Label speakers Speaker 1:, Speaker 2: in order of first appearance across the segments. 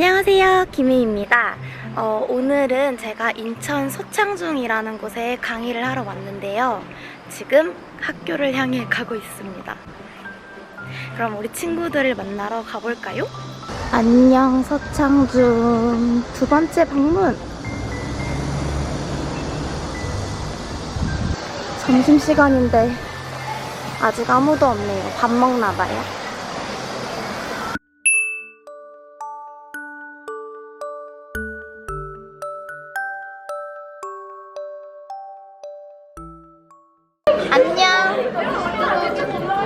Speaker 1: 안녕하세요. 김희입니다. 어, 오늘은 제가 인천 소창중이라는 곳에 강의를 하러 왔는데요. 지금 학교를 향해 가고 있습니다. 그럼 우리 친구들을 만나러 가볼까요? 안녕, 서창중. 두 번째 방문. 점심시간인데 아직 아무도 없네요. 밥 먹나봐요. 안녕.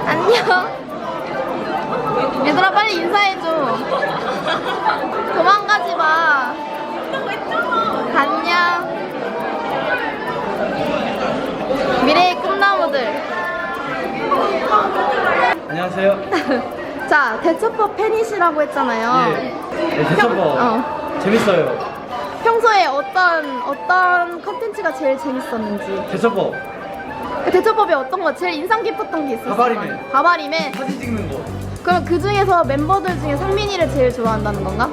Speaker 1: 안녕. 얘들아 빨리 인사해줘. 도망가지 마. 안녕. 미래의 꿈나무들.
Speaker 2: 안녕하세요.
Speaker 1: 자, 대처법 팬이시라고 했잖아요.
Speaker 2: 예. 네, 대처법
Speaker 1: 어.
Speaker 2: 재밌어요.
Speaker 1: 평소에 어떤 어떤 컨텐츠가 제일 재밌었는지.
Speaker 2: 대처법
Speaker 1: 그 대처법이 어떤 거 제일 인상 깊었던 게 있었어요?
Speaker 2: 바바리맨.
Speaker 1: 바바리맨.
Speaker 2: 사진 찍는 거.
Speaker 1: 그럼 그 중에서 멤버들 중에 상민이를 제일 좋아한다는 건가?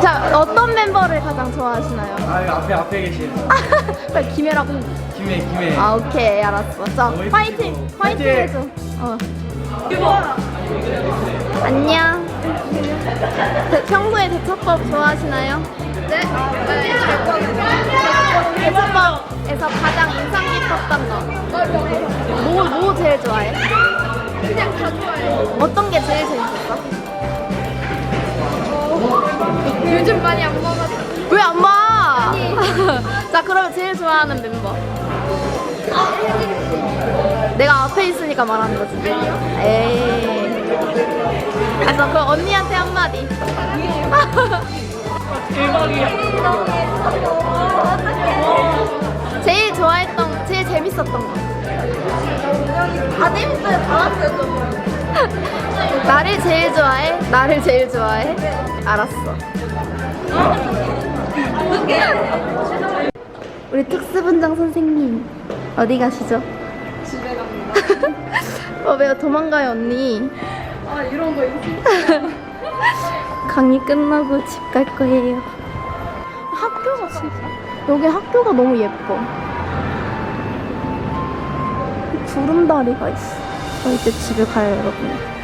Speaker 1: 자, 어떤 멤버를 가장 좋아하시나요?
Speaker 2: 아 여기 앞에 앞에 계신
Speaker 1: 빨리 김혜라고.
Speaker 2: 김해 김해.
Speaker 1: 아, 오케이, 알았어. 자!
Speaker 2: 예쁘시고.
Speaker 1: 파이팅
Speaker 2: 파이팅!
Speaker 1: 해줘. 어. 안녕. 대- 평소에 대처법 좋아하시나요? 네. 대 처법에서 가장 인상 깊었던 거. 뭐, 뭐 제일 좋아해?
Speaker 3: 그냥 다 좋아해요.
Speaker 1: 어떤 게 제일 재밌었어?
Speaker 3: 요즘 많이 안 먹어서.
Speaker 1: 왜안 봐? 자, 그러면 제일 좋아하는 멤버. 내가 앞에 있으니까 말하는 거지. 에이. 그래서 그 언니한테 한마디. 제일 다 재밌어요. 다 왔어요, 나를 제일 좋아해? 나를 제일 좋아해? 알았어. 우리 특수분장 선생님 어디 가시죠?
Speaker 3: 집에 갑니다.
Speaker 1: 어, 왜요? 도망가요, 언니.
Speaker 3: 아, 이런 거 있어.
Speaker 1: 강의 끝나고 집 갈 거예요. 학교가 진짜 여기 학교가 너무 예뻐. 구름다리가 있어. 저 이제 집에 가요, 여러분.